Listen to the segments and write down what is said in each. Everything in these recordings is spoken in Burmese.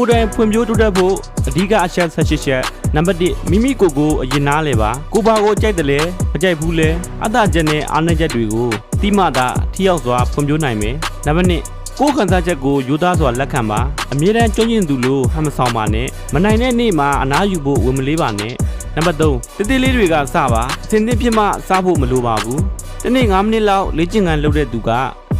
ကိုယ်တိုင်ဖွံ့ဖြိုးတိုးတက်ဖို့အဓိကအချက်၁၈ချက်နံပါတ်1မိမိကိုယ်ကိုအရင်နားလဲပါကိုပါကိုကြိုက်တယ်လဲမကြိုက်ဘူးလဲအတ္တချက်နဲ့အားနည်းချက်တွေကိုတိမတာထိရောက်စွာဖွံ့ဖြိုးနိုင်မယ်နံပါတ်2ကိုယ်ခံစားချက်ကိုယူသားစွာလက်ခံပါအမြဲတမ်းကျွမ်းကျင်သူလို့ဟမ်မဆောင်ပါနဲ့မနိုင်တဲ့နေ့မှာအနားယူဖို့ဝင်မလေးပါနဲ့နံပါတ်3တတိလေးတွေကစပါအစဉ်သင့်ဖြစ်မှစားဖို့မလိုပါဘူးတနေ့9မိနစ်လောက်လေ့ကျင့်ခန်းလုပ်တဲ့သူက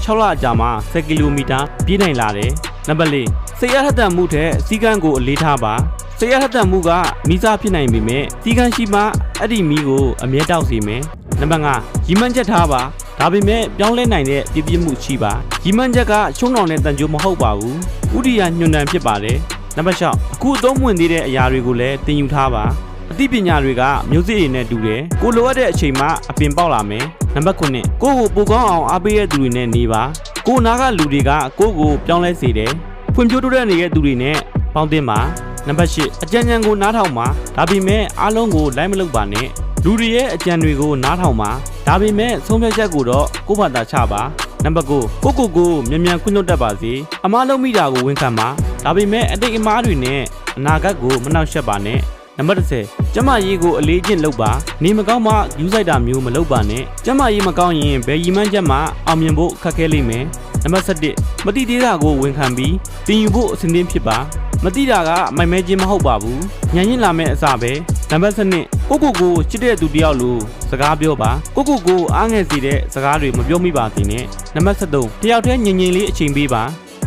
6လအကြာမှာ10ကီလိုမီတာပြေးနိုင်လာတယ်နံပါတ်4 စိတ်ရထက်သန်မှုထက်စီကံကိုအလေးထားပါစိတ်ရထက်သန်မှုကမိစားဖြစ်နိုင်ပေမဲ့စီကံရှိမှအဲ့ဒီမီကိုအမြဲတောက်စေမယ်နံပါတ်5ရီမန်းချက်ထားပါဒါပေမဲ့ပြောင်းလဲနိုင်တဲ့ပြည့်ပြည့်မှုရှိပါရီမန်းချက်ကချုံတော်နဲ့တန်ကြိုးမဟုတ်ပါဘူးဥဒိယညွန်တန်ဖြစ်ပါတယ်နံပါတ်6အခုအသုံးဝင်သေးတဲ့အရာတွေကိုလည်းသင်ယူထားပါအသိပညာတွေကမျိုးစေ့တွေနဲ့တူတယ်ကိုလိုအပ်တဲ့အချိန်မှအပင်ပေါက်လာမယ်နံပါတ်9ကိုယ့်ကိုပိုကောင်းအောင်အားပေးတဲ့သူတွေနဲ့နေပါကိုယ်နာကလူတွေကကိုယ့်ကိုပြောင်းလဲစေတယ် ဖွံ့ဖြိုးတိုးတက်နေတဲ့သူတွေနဲ့ပေါင်းသင်းပါနံပါတ်10အကြံဉာဏ်ကိုနားထောင်ပါဒါပေမဲ့အားလုံးကိုလိုက်မလုပ်ပါနဲ့လူတွေရဲ့အကြံတွေကိုနားထောင်ပါဒါပေမဲ့ဆုံးဖြတ်ချက်ကိုတော့ကိုယ့်ဘာသာချပါနံပါတ်9ကိုကိုကိုမြန်မြန်ခွင့်လွှတ်တတ်ပါစေအမားလုံးမိတာကိုဝန်ခံပါဒါပေမဲ့အတိတ်အမားတွေနဲ့အနာဂတ်ကိုမနှောက်ယှက်ပါနဲ့နံပါတ်10ကျမရေးကိုအလေးကျင့်လုပ်ပါနေမကောင်းမှယူဆိုင်တာမျိုးမလုပ်ပါနဲ့ကျမရေးမကောင်းရင်ဘယ်ရီမန်းချက်မှအောင်မြင်ဖို့ခက်ခဲလိမ့်မယ် နံပါတ်7မတိသေးတာကိုဝန်ခံပြီးတင်ယူဖို့အစဉ်သင်းဖြစ်ပါမတိတာကမိုင်မဲခြင်းမဟုတ်ပါဘူးညံရင်လာမဲ့အစပဲနံပါတ်7ကိုကိုကိုချစ်တဲ့သူတယောက်လိုစကားပြောပါကိုကိုကိုအားငယ်စေတဲ့စကားတွေမပြောမိပါသေးနဲ့နံပါတ်7တယောက်တည်းငြိမ်ငြိမ်လေးအချိန်ပေးပါ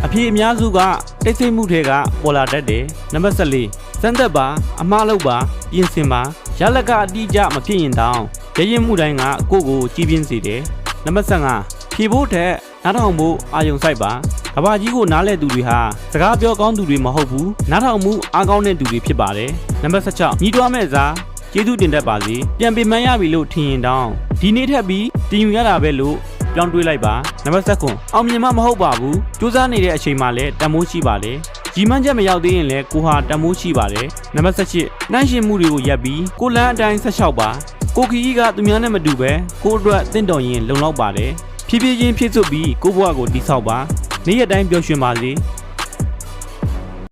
အဖြစ်အများစုကတိတ်ဆိတ်မှုတွေကပေါ်လာတတ်တယ်နံပါတ်14စမ်းသက်ပါအမှားလုပ်ပါပြင်ဆင်ပါရလက်ကအတိအကျမဖြစ်ရင်တောင်ရရင်မှုတိုင်းကကိုယ့်ကိုကြည်ပြင်းစေတယ်နံပါတ်15ဖြေဖို့ထက် နားထောင်ဖို့အာယုံစိုက်ပါကဘာကြီးကိုနားလဲသူတွေဟာစကားပြောကောင်းသူတွေမဟုတ်ဘူးနားထောင်မှုအားကောင်းတဲ့သူတွေဖြစ်ပါတယ်နံပါတ်16ညီးတွားမဲ့စားကျေးဇူးတင်တတ်ပါစေပြန်ပြင်မှန်းရပြီလို့ထင်ရင်တောင်းဒီနေ့ထက်ပြီးတင်ယူရတာပဲလို့ပြောင်းတွေးလိုက်ပါနံပါတ်7အောင်မြင်မှမဟုတ်ပါဘူးစူးစမ်းနေတဲ့အချိန်မှလည်းတန်မိုးရှိပါတယ်ကြီးမန်းချက်မရောက်သေးရင်လည်းကိုဟာတန်မိုးရှိပါတယ်နံပါတ်7နှိုင်းရှင်မှုတွေကိုရပ်ပြီးကိုလန်းအတိုင်းဆက်လျှောက်ပါကိုခီကြီးကသူများနဲ့မတူပဲကိုအတွက်တင့်တော်ရင်လုံလောက်ပါတယ် ဖြည်းဖြည်းချင်းဖြည့်စွတ်ပြီးကိုဘဝကိုတိဆောက်ပါနေ့ရက်တိုင်းပျော်ရွှင်ပါစေ